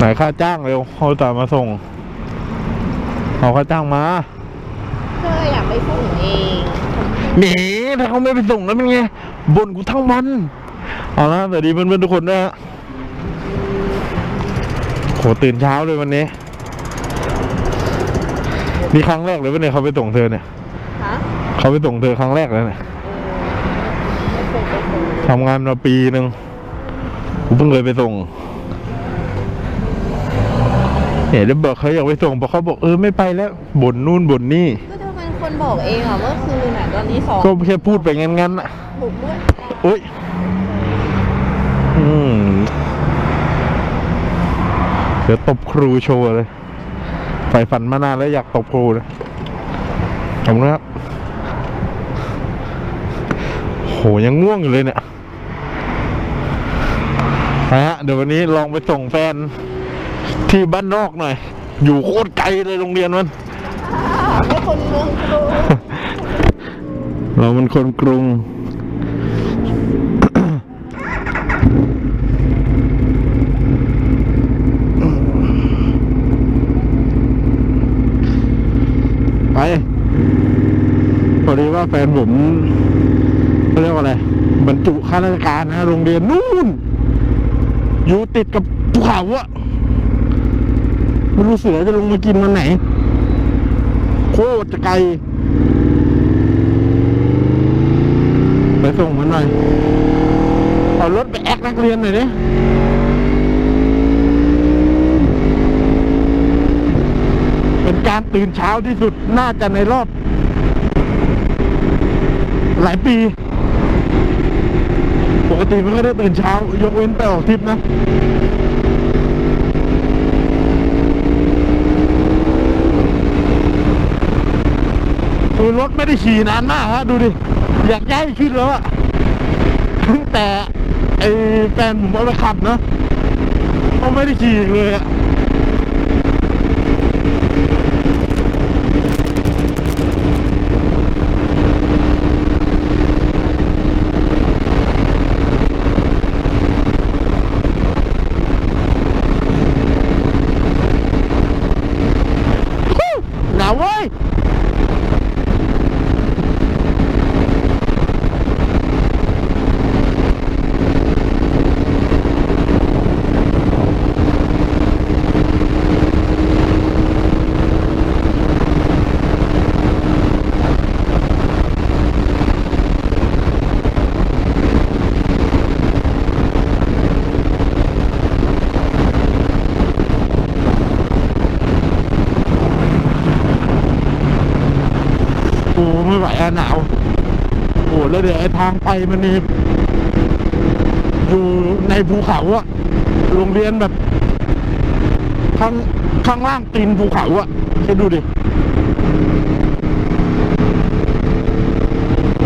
ไหนค่าจ้างเร็วเขาตามมาส่งเอาค่าจ้างมาเธออยากไปส่งเองหนีถ้าเขาไม่ไปส่งแล้วเป็นไงบ่นกูทั้งวันเอาละแต่ดีเพื่อนๆทุกคนด้วยฮะโหตื่นเช้าเลยวันนี้นี่ครั้งแรกเลยวันนี้เขาไปส่งเธอเนี่ยฮะเขาไปส่งเธอครั้งแรกเลยเนี่ยไปส่งไปส่งทำงานมาปีหนึ่งกูเพิ่งเคยไปส่ง เนี่ยแล้วบอกเขาอยากไปส่งบอกเขาบอกเออไม่ไปแล้วบ่นนู่นบ่นนี่ก็เธอเป็นคนบอกเองอะเมื่อคืนอะตอนนี้สองก็แค่พูดไปงั้นๆอะบุกด้วยโอ๊ยอืมเดี๋ยวตบครูโชว์เลยใฝ่ฝันมานานแล้วอยากตบครูเลยขอบคุณครับโหยังง่วงอยู่เลยเนี่ยนะฮะเดี๋ยววันนี้ลองไปส่งแฟน ที่บ้านนอกหน่อย อยู่โคตรไกลเลยโรงเรียนมันไม่คนเมืองกรุงเรามันคนกรุงไปพอดีว่าแฟนผมเขาเรียกว่าอะไรบรรจุข้าราชการนะโรงเรียนนู่น อยู่ติดกับภูเขาอะ ไม่รู้เสือจะลงมากินวันไหน โคตรจะไกล ไปส่งมันหน่อย เอารถไปแอคนักเรียนหน่อยดิเป็นการตื่นเช้าที่สุดน่าจะในรอบ หลายปี ปกติไม่ค่อยได้ตื่นเช้า ยกเว้นไปออกทริปนะ คือรถไม่ได้ขี่นานมากฮะดูดิ อยากย้ายขึ้นแล้วอะแต่ไอ้แฟนผมเอาไปขับเนาะเขาไม่ได้ขี่เลยอะฮู้หนาวเว้ย โอ้ไม่ไหวอะหนาว โอ้แล้วเดี๋ยวไอ้ทางไปมันนี่อยู่ในภูเขาอะโรงเรียนแบบ ข้างข้างล่างตีนภูเขาอะคิดดูดิ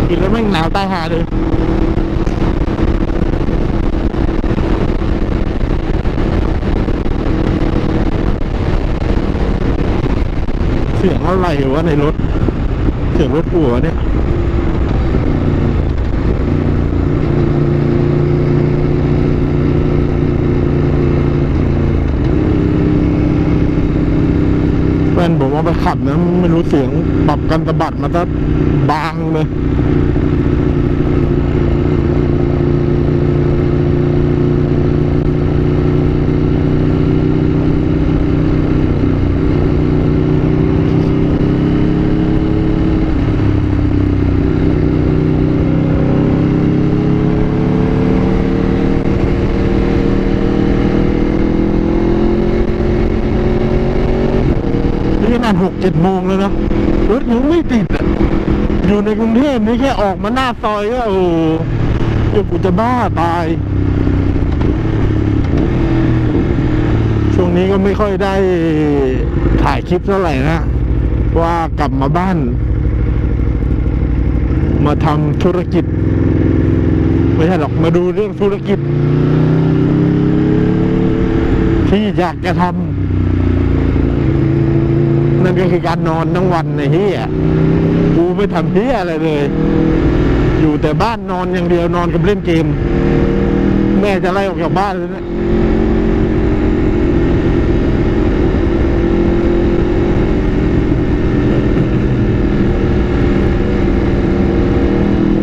กินแล้วแม่งหนาวตายหาเลยเสียงอะไรวะในรถ เสียงรถหัวเนี่ย แฟนผมเอาไปขับนะ ไม่ รู้เสียงปรับกันสะบัดมาซะบางเลย นี่ขนาดหกเจ็ดโมงแล้วนะรถยังไม่ติดอะอยู่ในกรุงเทพนี่แค่ออกมาหน้าซอยก็โอ้โหเดี๋ยวกูจะบ้าตาย ช่วงนี้ก็ไม่ค่อยได้ถ่ายคลิปเท่าไหร่นะว่ากลับมาบ้าน มาทำธุรกิจ ไม่ใช่หรอกมาดูเรื่องธุรกิจ ที่อยากจะทำ นั่นก็คือการนอนทั้งวันในเฮียกูไม่ทำเฮียอะไรเลย อยู่แต่บ้านนอนอย่างเดียวนอนกับเล่นเกม แม่จะไล่ออกจากบ้านเลยนะ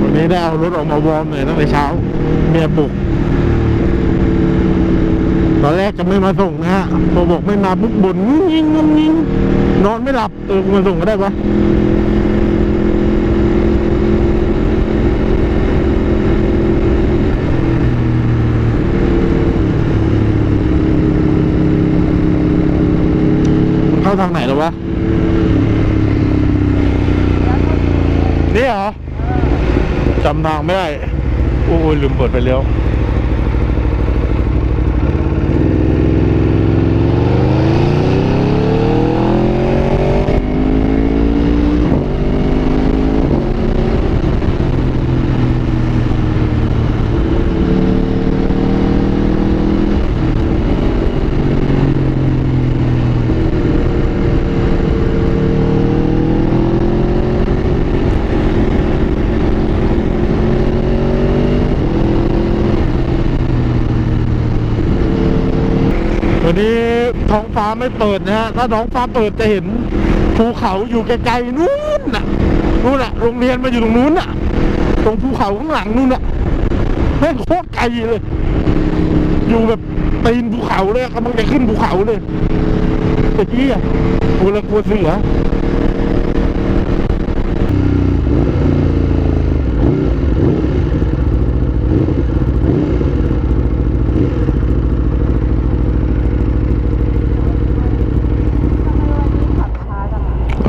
วันนี้ได้เอารถออกมาวอร์มเลยตั้งแต่เช้า เมียปลุก ตอนแรกจะไม่มาส่งนะฮะพอบอกไม่มาปุ๊บบ่นงุ้งงิ้งงุ้งงิ้งนอนไม่หลับเออมาส่งก็ได้ปะเข้าทางไหนแล้ววะนี่เหรอจำทางไม่ได้ โอ้ยลืมเปิดไปแล้ว วันนี้ท้อง ฟ้าไม่เปิดนะฮะ ถ้าท้องฟ้าเปิดจะเห็นภูเขาอยู่ไกลๆนู้นน่ะนู้นน่ะ โรงเรียนมาอยู่ตรงนู้นน่ะ ตรงภูเขาข้างหลังนู้นน่ะแม่งโคตรไกลเลย อยู่แบบตีนภูเขาเลยกำลังจะขึ้นภูเขาเลยไอ้เหี้ยกลัวละกลัวเสือ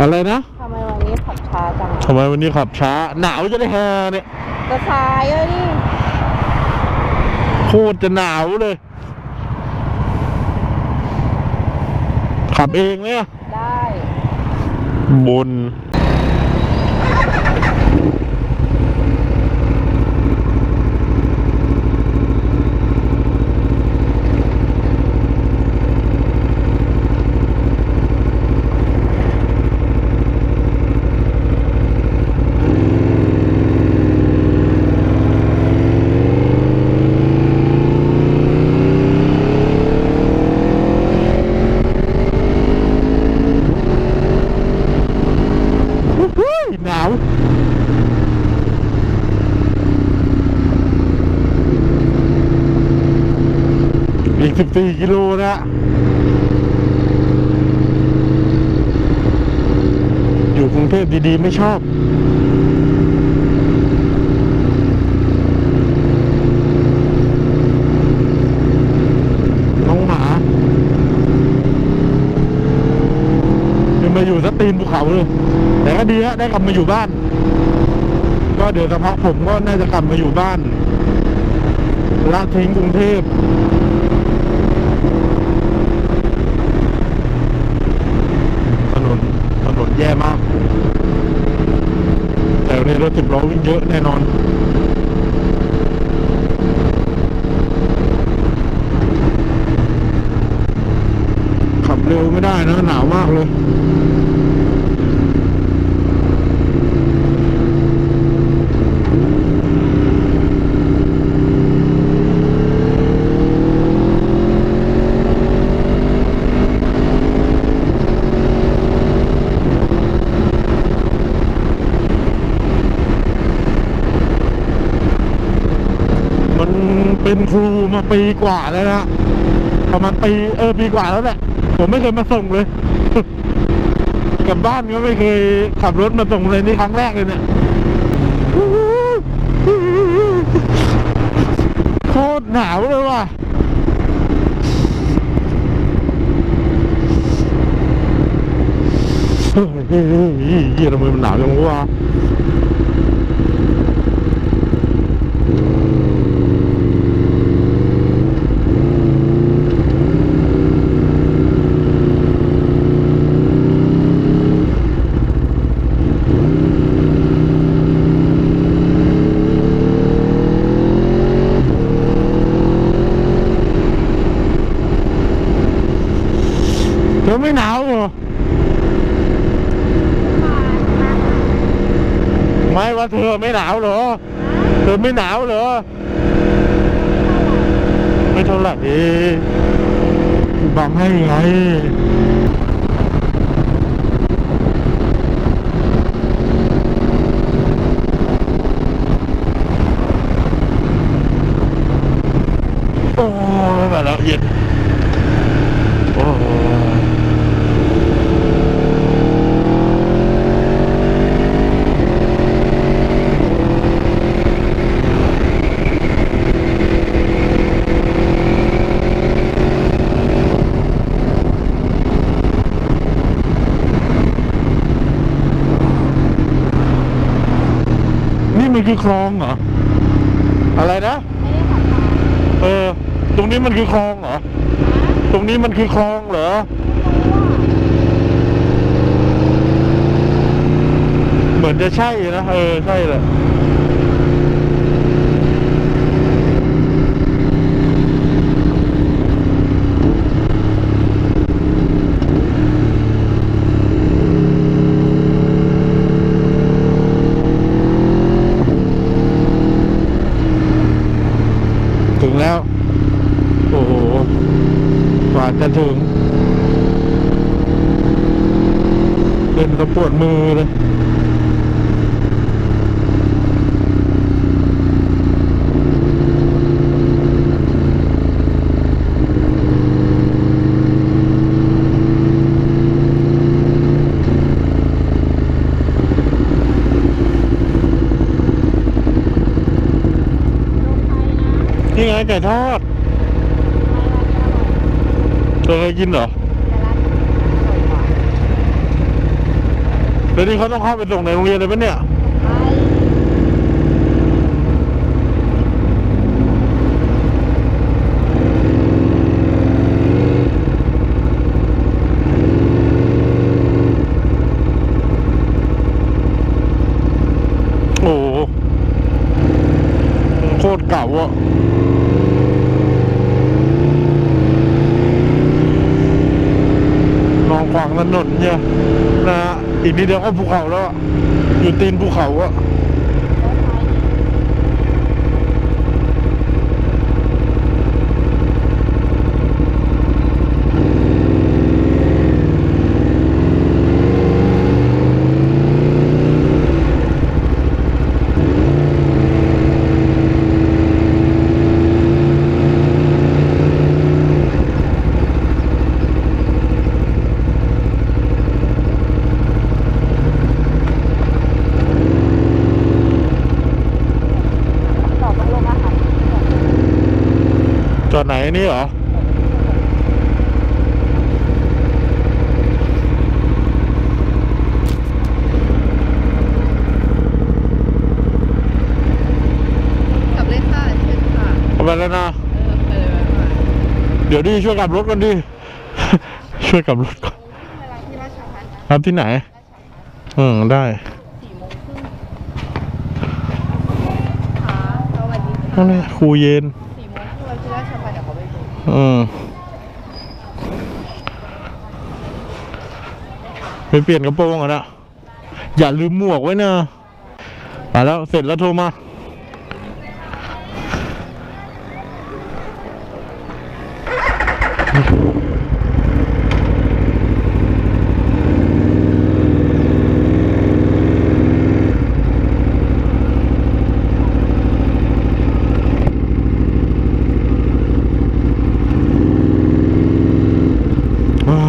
อะไรนะทำไมวันนี้ขับช้าจังทำไมวันนี้ขับช้า หนาวจะได้แฮเนี่ยจะสายเลยนี่โคตรจะหนาวเลย ขับเองเนี่ยได้บน อุ๊ยหนาว อีกสิบสี่กิโลนะอยู่กรุงเทพดีๆ ไม่ชอบ น้องหมายังมาอยู่สตีนภูเขาเลย แต่ก็ดีฮะได้กลับมาอยู่บ้าน ก็เดี๋ยวสักพักผมก็น่าจะกลับมาอยู่บ้านละทิ้งกรุงเทพ ถนนถนนแย่มาก แต่วันนี้รถ สิบล้อวิ่งเยอะแน่นอนขับเร็วไม่ได้นะหนาวมากเลย มัน เป็นครูมาปีกว่าแล้วนะประมาณปีเออปีกว่าแล้วแหละผมไม่เคยมาส่งเลยกลับบ้านก็ไม่เคยขับรถมาส่งเลยนี่ครั้งแรกเลยเนี่ยโคตรหนาวเลยว่ะเฮ้ยเฮ้ยเฮ้ยเหี้ยทำไมมันหนาวจังวะ เธอไม่หนาวเหรอ ไม่ว่าเธอไม่หนาวเหรอ เธอไม่หนาวเหรอ ไม่เท่าไหร่บังให้ไง เคือคลองเหรอ อะไรนะไม่ได้ขับช้าเออ ตรงนี้มันคือคลองเหรอ ตรงนี้มันคือคลองเหรอ เหมือนจะใช่นะ เออ ใช่แหละ งแล้ว โอ้โห กว่าจะถึงเป็นตะปวดมือเลย นี่ไงไก่ทอดเธอเคยกินเหรอแล้วนี่เขาต้องเข้าไปส่งในโรงเรียนเลยปะเนี่ยโอ้โหโคตรเก่าอะนองขวางถนนเนี่ยนะฮะ อีกนิดเดียวก็ภูเขาแล้วอยู่ตีนภูเขาอะจอดไหนนี่เหรอ กลับเลยค่ะเชิญค่ะ เอาไป แล้วนะ เดี๋ยวดิช่วยกลับรถก่อนดิ ช่วยกลับรถก่อนที่ราชพัฒน์นะครับที่ไหน อืมได้สี่โมงครึ่งค่ะสวัสดีนั่นแหละครูเย็นไปดูอืมไปเปลี่ยนกระโปรงอะนะอย่าลืมหมวกไว้นะมาแล้วเสร็จแล้วโทรมา อ่า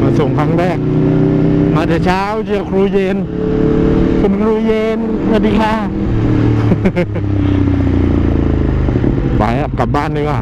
มาส่งครั้งแรก มาแต่ เจอครูเย็น คุณครูเย็นสวัสดีค่ะ ไปอะกลับบ้านดีกว่า